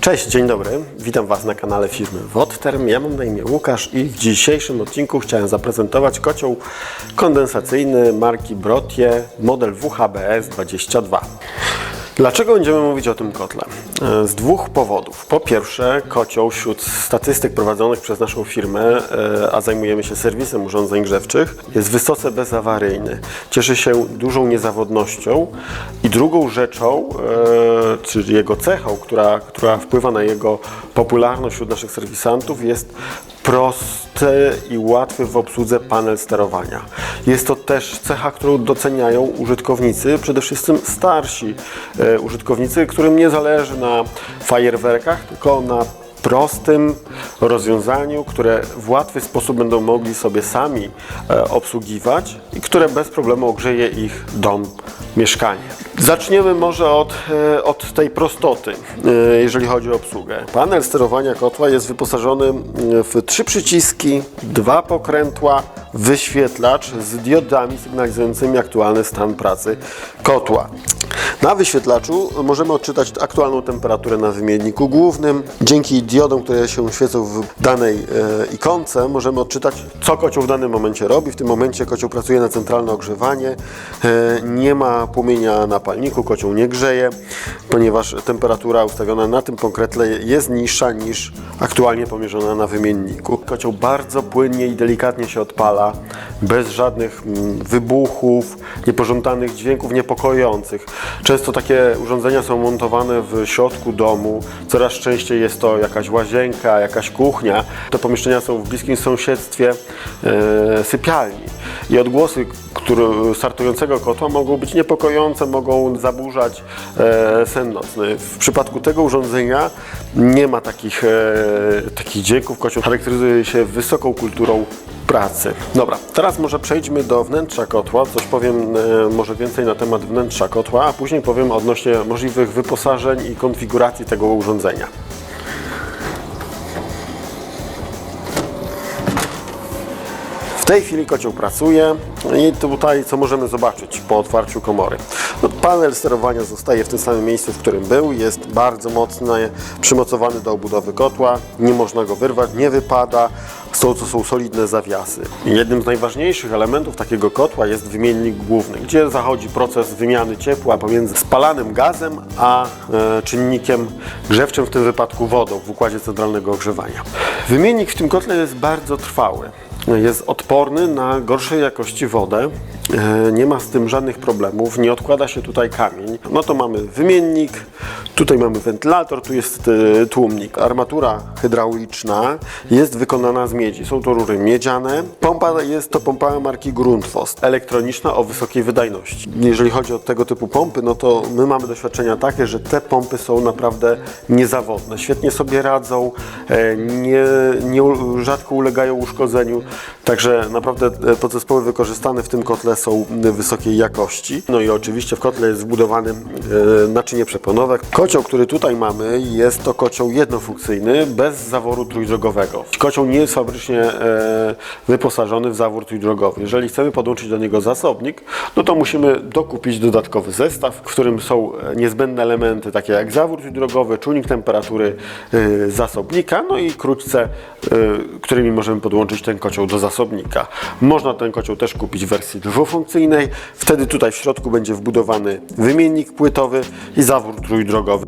Cześć, dzień dobry. Witam Was na kanale firmy Wodterm. Ja mam na imię Łukasz i w dzisiejszym odcinku chciałem zaprezentować kocioł kondensacyjny marki Brotie model WHBS 22. Dlaczego będziemy mówić o tym kotle? E, Z dwóch powodów. Po pierwsze, kocioł wśród statystyk prowadzonych przez naszą firmę, e, a zajmujemy się serwisem urządzeń grzewczych, jest wysoce bezawaryjny. Cieszy się dużą niezawodnością i drugą rzeczą, e, czy jego cechą, która, która wpływa na jego popularność wśród naszych serwisantów jest prosty i łatwy w obsłudze panel sterowania. Jest to też cecha, którą doceniają użytkownicy, przede wszystkim starsi e, użytkownicy, którym nie zależy na fajerwerkach, tylko na prostym rozwiązaniu, które w łatwy sposób będą mogli sobie sami e, obsługiwać i które bez problemu ogrzeje ich dom, mieszkanie. Zaczniemy może od, e, od tej prostoty, e, jeżeli chodzi o obsługę. Panel sterowania kotła jest wyposażony w trzy przyciski, dwa pokrętła, wyświetlacz z diodami sygnalizującymi aktualny stan pracy kotła. Na wyświetlaczu możemy odczytać aktualną temperaturę na wymienniku głównym. Dzięki diodom, które się świecą w danej e, ikonce, możemy odczytać, co kocioł w danym momencie robi. W tym momencie kocioł pracuje na centralne ogrzewanie. Nie ma płomienia na palniku, kocioł nie grzeje, ponieważ temperatura ustawiona na tym konkretle jest niższa niż aktualnie pomierzona na wymienniku. Kocioł bardzo płynnie i delikatnie się odpala, bez żadnych mm, wybuchów, niepożądanych dźwięków niepokojących. Często takie urządzenia są montowane w środku domu, coraz częściej jest to jakaś łazienka, jakaś kuchnia. Te pomieszczenia są w bliskim sąsiedztwie e, sypialni i odgłosy który, startującego kotła mogą być niepokojące, mogą zaburzać e, sen nocny. W przypadku tego urządzenia nie ma takich, e, takich dźwięków. Kocioł charakteryzuje się wysoką kulturą pracy. Dobra, teraz może przejdźmy do wnętrza kotła. Coś powiem e, może więcej na temat wnętrza kotła, a później powiem odnośnie możliwych wyposażeń i konfiguracji tego urządzenia. Tej chwili kocioł pracuje i tutaj co możemy zobaczyć po otwarciu komory. No, panel sterowania zostaje w tym samym miejscu, w którym był. Jest bardzo mocny, przymocowany do obudowy kotła. Nie można go wyrwać, nie wypada. Są, to są solidne zawiasy. Jednym z najważniejszych elementów takiego kotła jest wymiennik główny, gdzie zachodzi proces wymiany ciepła pomiędzy spalanym gazem a e, czynnikiem grzewczym, w tym wypadku wodą w układzie centralnego ogrzewania. Wymiennik w tym kotle jest bardzo trwały jest odporny na gorszej jakości wodę. E, Nie ma z tym żadnych problemów, nie odkłada się tutaj kamień. No to mamy wymiennik, tutaj mamy wentylator, tu jest e, tłumnik. Armatura hydrauliczna jest wykonana z miedzi. Są to rury miedziane. Pompa jest to pompa marki Grundfos, elektroniczna o wysokiej wydajności. Jeżeli chodzi o tego typu pompy, no to my mamy doświadczenia takie, że te pompy są naprawdę niezawodne. Świetnie sobie radzą, e, nie, nie, rzadko ulegają uszkodzeniu. Także naprawdę e, podzespoły wykorzystane w tym kotle są wysokiej jakości. No i oczywiście w kotle jest wbudowany e, naczynie przeponowe. Kocioł, który tutaj mamy, jest to kocioł jednofunkcyjny, bez zaworu trójdrogowego. Kocioł nie jest fabrycznie e, wyposażony w zawór trójdrogowy. Jeżeli chcemy podłączyć do niego zasobnik, no to musimy dokupić dodatkowy zestaw, w którym są e, niezbędne elementy takie jak zawór trójdrogowy, czujnik temperatury e, zasobnika, no i krótce, którymi możemy podłączyć ten kocioł do zasobnika. Można ten kocioł też kupić w wersji dwufunkcyjnej. Wtedy tutaj w środku będzie wbudowany wymiennik płytowy i zawór trójdrogowy.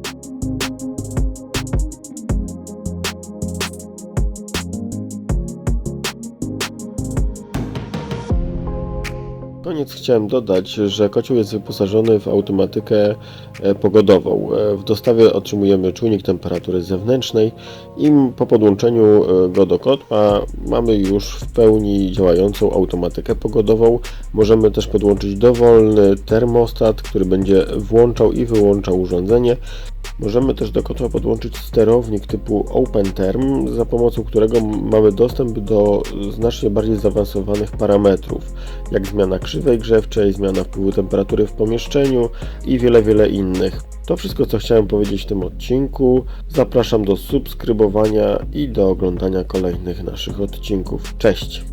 Koniec chciałem dodać, że kocioł jest wyposażony w automatykę e, pogodową. E, W dostawie otrzymujemy czujnik temperatury zewnętrznej i po podłączeniu e, go do kotła mamy już w pełni działającą automatykę pogodową. Możemy też podłączyć dowolny termostat, który będzie włączał i wyłączał urządzenie. Możemy też do kotła podłączyć sterownik typu OpenTerm, za pomocą którego mamy dostęp do znacznie bardziej zaawansowanych parametrów, jak zmiana krzywej grzewczej, zmiana wpływu temperatury w pomieszczeniu i wiele, wiele innych. To wszystko, co chciałem powiedzieć w tym odcinku. Zapraszam do subskrybowania i do oglądania kolejnych naszych odcinków. Cześć!